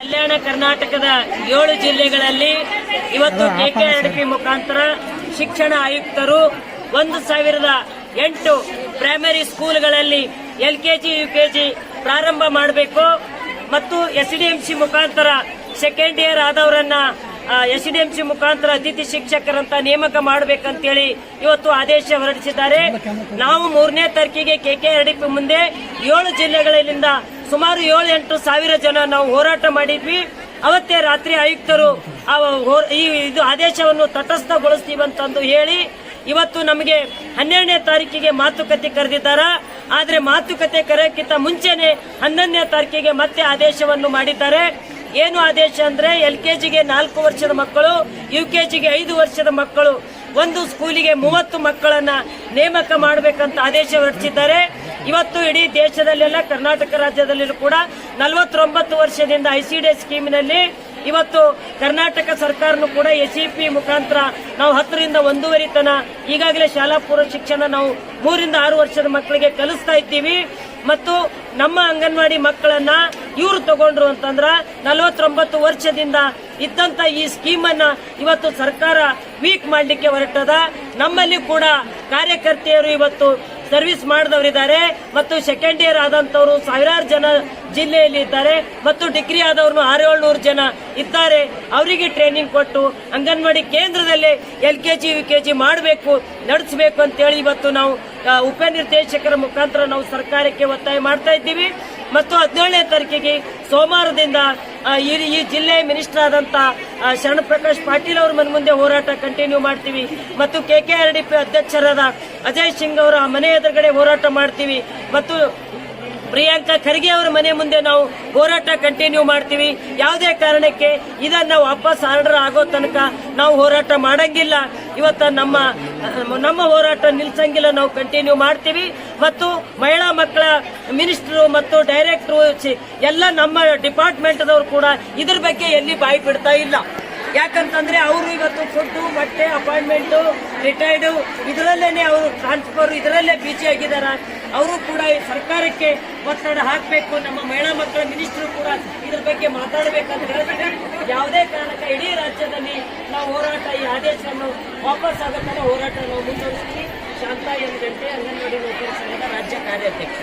ಕಲ್ಯಾಣ ಕರ್ನಾಟಕದ ಏಳು ಜಿಲ್ಲೆಗಳಲ್ಲಿ ಇವತ್ತು ಕೆಕೆಆರ್ಡಿಪಿ ಮುಖಾಂತರ ಶಿಕ್ಷಣ ಆಯುಕ್ತರು ಒಂದು ಸಾವಿರದ ಎಂಟು ಪ್ರೈಮರಿ ಸ್ಕೂಲ್ಗಳಲ್ಲಿ ಎಲ್ಕೆಜಿ ಯುಕೆಜಿ ಪ್ರಾರಂಭ ಮಾಡಬೇಕು ಮತ್ತು ಎಸ್ಡಿಎಂಸಿ ಮುಖಾಂತರ ಸೆಕೆಂಡ್ ಇಯರ್ ಆದವರನ್ನ ಎಸ್ಡಿಎಂಸಿ ಮುಖಾಂತರ ಅತಿಥಿ ಶಿಕ್ಷಕರಂತ ನೇಮಕ ಮಾಡಬೇಕಂತೇಳಿ ಇವತ್ತು ಆದೇಶ ಹೊರಡಿಸಿದ್ದಾರೆ. ನಾವು ಮೂರನೇ ತಾರೀಕಿಗೆ ಕೆಕೆಆರ್ಡಿಪಿ ಮುಂದೆ ಏಳು ಜಿಲ್ಲೆಗಳಿಂದ ಸುಮಾರು ಏಳು ಎಂಟು ಸಾವಿರ ಜನ ನಾವು ಹೋರಾಟ ಮಾಡಿದ್ವಿ. ಅವತ್ತೇ ರಾತ್ರಿ ಆಯುಕ್ತರು ಈ ಇದು ಆದೇಶವನ್ನು ತಟಸ್ಥಗೊಳಿಸ್ತೀವಂತಂದು ಹೇಳಿ ಇವತ್ತು ನಮಗೆ ಹನ್ನೆರಡನೇ ತಾರೀಕಿಗೆ ಮಾತುಕತೆ ಕರೆದಿದ್ದಾರ. ಆದ್ರೆ ಮಾತುಕತೆ ಕರೆಯಕ್ಕಿಂತ ಮುಂಚೆನೆ ಹನ್ನೊಂದನೇ ತಾರೀಕಿಗೆ ಮತ್ತೆ ಆದೇಶವನ್ನು ಮಾಡಿದ್ದಾರೆ. ಏನು ಆದೇಶ ಅಂದ್ರೆ ಎಲ್ ಕೆಜಿಗೆ ನಾಲ್ಕು ವರ್ಷದ ಮಕ್ಕಳು ಯು ಕೆಜಿಗೆ ಐದು ವರ್ಷದ ಮಕ್ಕಳು. ಒಂದು ಸ್ಕೂಲಿಗೆ ಮೂವತ್ತು ಮಕ್ಕಳನ್ನ ನೇಮಕ ಮಾಡಬೇಕಂತ ಆದೇಶ ಹೊರಡಿಸಿದ್ದಾರೆ. ಇವತ್ತು ಇಡೀ ದೇಶದಲ್ಲೆಲ್ಲ ಕರ್ನಾಟಕ ರಾಜ್ಯದಲ್ಲೂ ಕೂಡ ನಲವತ್ತೊಂಬತ್ತು ವರ್ಷದಿಂದ ಐಸಿಡಿ ಸ್ಕೀಮಿನಲ್ಲಿ ಇವತ್ತು ಕರ್ನಾಟಕ ಸರ್ಕಾರನು ಕೂಡ ಎಸ್ಇಪಿ ಮುಖಾಂತರ ನಾವು ಹತ್ತರಿಂದ ಒಂದೂವರೆ ತನ ಈಗಾಗಲೇ ಶಾಲಾ ಪೂರ್ವ ಶಿಕ್ಷಣ ನಾವು ಮೂರಿಂದ ಆರು ವರ್ಷದ ಮಕ್ಕಳಿಗೆ ಕಲಿಸ್ತಾ ಇದ್ದೀವಿ. ಮತ್ತು ನಮ್ಮ ಅಂಗನವಾಡಿ ಮಕ್ಕಳನ್ನ ಇವರು ತಗೊಂಡ್ರು ಅಂತಂದ್ರ ನಲವತ್ತೊಂಬತ್ತು ವರ್ಷದಿಂದ ಇದ್ದಂತ ಈ ಸ್ಕೀಮ್ ಅನ್ನ ಇವತ್ತು ಸರ್ಕಾರ ವೀಕ್ ಮಾಡಲಿಕ್ಕೆ ಹೊರಟದ. ನಮ್ಮಲ್ಲಿ ಕೂಡ ಕಾರ್ಯಕರ್ತೆಯರು ಇವತ್ತು ಸರ್ವಿಸ್ ಮಾಡಿದವರಿದ್ದಾರೆ ಮತ್ತು ಸೆಕೆಂಡ್ ಇಯರ್ ಆದಂತವರು ಸಾವಿರಾರು ಜನ ಜಿಲ್ಲೆಯಲ್ಲಿ ಇದ್ದಾರೆ ಮತ್ತು ಡಿಗ್ರಿ ಆದವರು ಆರೇಳ್ನೂರು ಜನ ಇದ್ದಾರೆ. ಅವರಿಗೆ ಟ್ರೈನಿಂಗ್ ಕೊಟ್ಟು anganwadi ಕೇಂದ್ರದಲ್ಲೇ L K G U K G ಮಾಡಬೇಕು, ನಡೆಸಬೇಕು ಅಂತೇಳಿ ಇವತ್ತು ನಾವು ಉಪನಿರ್ದೇಶಕರ ಮುಖಾಂತರ ನಾವು ಸರ್ಕಾರಕ್ಕೆ ಒತ್ತಾಯ ಮಾಡ್ತಾ ಇದ್ದೀವಿ. ಮತ್ತು ಹದಿನೇಳನೇ ತಾರೀಕಿಗೆ ಸೋಮವಾರದಿಂದ ಈ ಈ ಜಿಲ್ಲೆ ಮಿನಿಸ್ಟರ್ ಆದಂತ ಶರಣ ಪ್ರಕಾಶ್ ಪಾಟೀಲ್ ಅವರ ಮನೆ ಮುಂದೆ ಹೋರಾಟ ಕಂಟಿನ್ಯೂ ಮಾಡ್ತೀವಿ. ಮತ್ತು ಕೆಕೆಆರ್ ಡಿ ಪಿ ಅಧ್ಯಕ್ಷರಾದ ಅಜಯ್ ಸಿಂಗ್ ಅವರ ಮನೆ ಎದುರುಗಡೆ ಹೋರಾಟ ಮಾಡ್ತೀವಿ. ಮತ್ತು ಪ್ರಿಯಾಂಕಾ ಖರ್ಗೆ ಅವರ ಮನೆ ಮುಂದೆ ನಾವು ಹೋರಾಟ ಕಂಟಿನ್ಯೂ ಮಾಡ್ತೀವಿ. ಯಾವುದೇ ಕಾರಣಕ್ಕೆ ಇದನ್ನ ವಾಪಸ್ ಆರ್ಡರ್ ಆಗೋ ತನಕ ನಾವು ಹೋರಾಟ ಮಾಡಂಗಿಲ್ಲ. ಇವತ್ತ ನಮ್ಮ ನಮ್ಮ ಹೋರಾಟ ನಿಲ್ಸಂಗಿಲ್ಲ, ನಾವು ಕಂಟಿನ್ಯೂ ಮಾಡ್ತೀವಿ. ಮತ್ತು ಮಹಿಳಾ ಮಕ್ಕಳ ಮಿನಿಸ್ಟ್ರು ಮತ್ತು ಡೈರೆಕ್ಟ್ರು ಎಲ್ಲ ನಮ್ಮ ಡಿಪಾರ್ಟ್ಮೆಂಟ್ದವರು ಕೂಡ ಇದ್ರ ಬಗ್ಗೆ ಎಲ್ಲಿ ಬಾಯಿ ಬಿಡ್ತಾ ಇಲ್ಲ. ಯಾಕಂತಂದ್ರೆ ಅವರು ಇವತ್ತು ಫುಡ್ ಬಟ್ಟೆ ಅಪಾಯಿಂಟ್ಮೆಂಟ್ ರಿಟೈರ್ಡ್ ಇದರಲ್ಲೇನೆ ಅವರು ಟ್ರಾನ್ಸ್ಫರ್ ಇದರಲ್ಲೇ ಬಿಜಿ ಆಗಿದಾರ. ಅವರು ಕೂಡ ಈ ಸರ್ಕಾರಕ್ಕೆ ಒತ್ತಡ ಹಾಕಬೇಕು. ನಮ್ಮ ಮಹಿಳಾ ಮಕ್ಕಳ ಮಿನಿಸ್ಟರ್ ಕೂಡ ಇದ್ರ ಬಗ್ಗೆ ಮಾತಾಡಬೇಕಂತ ಹೇಳಿದ್ರೆ ಯಾವುದೇ ಕಾರಣಕ್ಕೆ ಇಡೀ ರಾಜ್ಯದಲ್ಲಿ ನಾವು ಹೋರಾಟ, ಈ ಆದೇಶವನ್ನು ವಾಪಸ್ ಆಗೋ ಹೋರಾಟ ನಾವು ಮುಂದುವರಿಸ್ತೀವಿ. ಶಾಂತ ಎನ್ ಗಂಟೆ ಅಂಗನವಾಡಿ ನೌಕರ ರಾಜ್ಯ ಕಾರ್ಯಾಧ್ಯಕ್ಷ